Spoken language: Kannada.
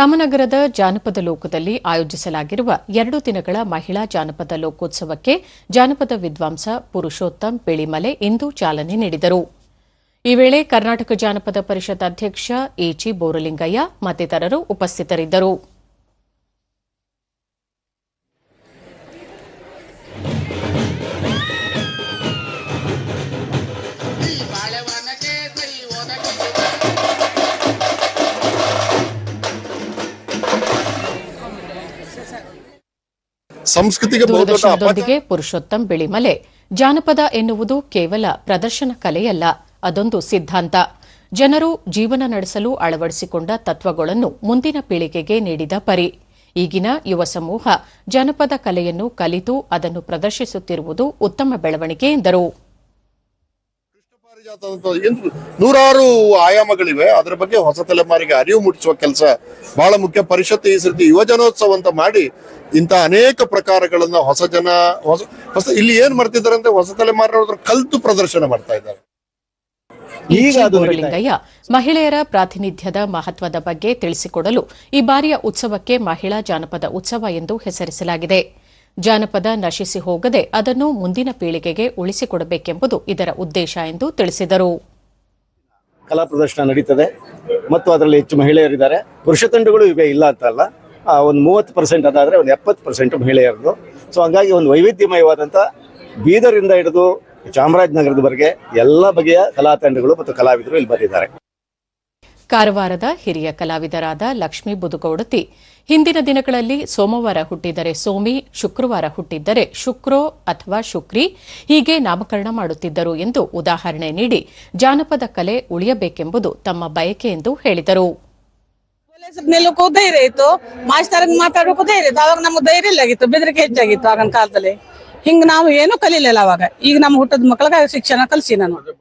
ರಾಮನಗರದ ಜಾನಪದ ಲೋಕದಲ್ಲಿ ಆಯೋಜಿಸಲಾಗಿರುವ ಎರಡು ದಿನಗಳ ಮಹಿಳಾ ಜಾನಪದ ಲೋಕೋತ್ಸವಕ್ಕೆ ಜಾನಪದ ವಿದ್ವಾಂಸ, ಪುರುಷೋತ್ತಮ್ ಬೆಳಿಮಲೆ ಇಂದು ಚಾಲನೆ ನೀಡಿದರು. ಈ ವೇಳೆ ಕರ್ನಾಟಕ ಜಾನಪದ ಪರಿಷತ್ ಅಧ್ಯಕ್ಷ ಎಚಿ ಬೋರಲಿಂಗಯ್ಯ ಮತ್ತಿತರರು ಉಪಸ್ಥಿತರಿದ್ದರು. ಸಂಸ್ಕೃತಿಗೆ ದೂರದರ್ಶನದೊಂದಿಗೆ ಪುರುಷೋತ್ತಮ್ ಬಿಳಿಮಲೆ. ಜಾನಪದ ಎನ್ನುವುದು ಕೇವಲ ಪ್ರದರ್ಶನ ಕಲೆಯಲ್ಲ ಅದೊಂದು ಸಿದ್ಧಾಂತ. ಜನರು ಜೀವನ ನಡೆಸಲು ಅಳವಡಿಸಿಕೊಂಡ ತತ್ವಗಳನ್ನು ಮುಂದಿನ ಪೀಳಿಗೆಗೆ ನೀಡಿದ ಪರಿ. ಈಗಿನ ಯುವ ಸಮೂಹ ಜಾನಪದ ಕಲೆಯನ್ನು ಕಲಿತು ಅದನ್ನು ಪ್ರದರ್ಶಿಸುತ್ತಿರುವುದು ಉತ್ತಮ ಬೆಳವಣಿಗೆ ಎಂದರು. ಎಂದು ನೂರಾರು ಆಯಾಮಗಳಿವೆ. ಅದರ ಬಗ್ಗೆ ಹೊಸ ತಲೆಮಾರಿಗೆ ಅರಿವು ಮೂಡಿಸುವ ಕೆಲಸ ಬಹಳ ಮುಖ್ಯ. ಪರಿಷತ್ ಈ ಸರ್ತಿ ಯುವಜನೋತ್ಸವ ಅಂತ ಮಾಡಿ ಇಂತ ಅನೇಕ ಪ್ರಕಾರಗಳನ್ನ ಹೊಸ ಜನ ಹೊಸ ಹೊಸ ಇಲ್ಲಿ ಏನ್ ಮಾಡ್ತಿದ್ದಾರೆ ಅಂದ್ರೆ ಹೊಸ ತಲೆಮಾರಿನವ್ರ ಕಲ್ತು ಪ್ರದರ್ಶನ ಮಾಡ್ತಾ ಇದ್ದಾರೆ. ಬೋರಲಿಂಗಯ್ಯ ಮಹಿಳೆಯರ ಪ್ರಾತಿನಿಧ್ಯದ ಮಹತ್ವದ ಬಗ್ಗೆ ತಿಳಿಸಿಕೊಡಲು ಈ ಬಾರಿಯ ಉತ್ಸವಕ್ಕೆ ಮಹಿಳಾ ಜಾನಪದ ಉತ್ಸವ ಎಂದು ಹೆಸರಿಸಲಾಗಿದೆ. ಜಾನಪದ ನಶಿಸಿ ಹೋಗದೆ ಅದನ್ನು ಮುಂದಿನ ಪೀಳಿಗೆಗೆ ಉಳಿಸಿಕೊಡಬೇಕೆಂಬುದು ಇದರ ಉದ್ದೇಶ ಎಂದು ತಿಳಿಸಿದರು. ಕಲಾ ಪ್ರದರ್ಶನ ನಡೀತದೆ ಮತ್ತು ಅದರಲ್ಲಿ ಹೆಚ್ಚು ಮಹಿಳೆಯರಿದ್ದಾರೆ. ಪುರುಷ ತಂಡಗಳು ಇವೆ, ಇಲ್ಲ ಅಂತ ಅಲ್ಲ. ಒಂದು ಮೂವತ್ತು ಪರ್ಸೆಂಟ್ ಅದಾದರೆ ಒಂದು ಎಪ್ಪತ್ತು ಪರ್ಸೆಂಟ್ ಮಹಿಳೆಯರದು ಸೊ ಹಂಗಾಗಿ ಒಂದು ವೈವಿಧ್ಯಮಯವಾದಂಥ ಬೀದರಿಂದ ಹಿಡಿದು ಚಾಮರಾಜನಗರದವರೆಗೆ ಎಲ್ಲ ಬಗೆಯ ಕಲಾ ತಂಡಗಳು ಮತ್ತು ಕಲಾವಿದರು ಇಲ್ಲಿ ಬಂದಿದ್ದಾರೆ. ಕಾರವಾರದ ಹಿರಿಯ ಕಲಾವಿದರಾದ ಲಕ್ಷ್ಮೀ ಬುದುಗೌಡತಿ ಹಿಂದಿನ ದಿನಗಳಲ್ಲಿ ಸೋಮವಾರ ಹುಟ್ಟಿದರೆ ಸೋಮಿ, ಶುಕ್ರವಾರ ಹುಟ್ಟಿದ್ದರೆ ಶುಕ್ರೋ ಅಥವಾ ಶುಕ್ರಿ, ಹೀಗೆ ನಾಮಕರಣ ಮಾಡುತ್ತಿದ್ದರು ಎಂದು ಉದಾಹರಣೆ ನೀಡಿ ಜಾನಪದ ಕಲೆ ಉಳಿಯಬೇಕೆಂಬುದು ತಮ್ಮ ಬಯಕೆ ಎಂದು ಹೇಳಿದರು. ಧೈರ್ಯ ಇತ್ತು. ಮಾಸ್ತರ್ಗೆ ಮಾತಾಡೋಕು ಧೈರ್ಯ ಇತ್ತು. ಅವಾಗ ನಮ್ಗೆ ಧೈರ್ಯ ಇಲ್ಲ ಆಗಿತ್ತು. ಬೆದರಿಕೆ ಹೆಚ್ಚಾಗಿತ್ತು ಆಗಿನ ಕಾಲದಲ್ಲಿ. ಹಿಂಗ್ ನಾವು ಏನೂ ಕಲೀಲಿಲ್ಲ ಅವಾಗ. ಈಗ ನಮ್ಮ ಹುಟ್ಟದ ಮಕ್ಕಳಿಗೆ ಶಿಕ್ಷಣ ಕಲಿಸಿ ನಾನು.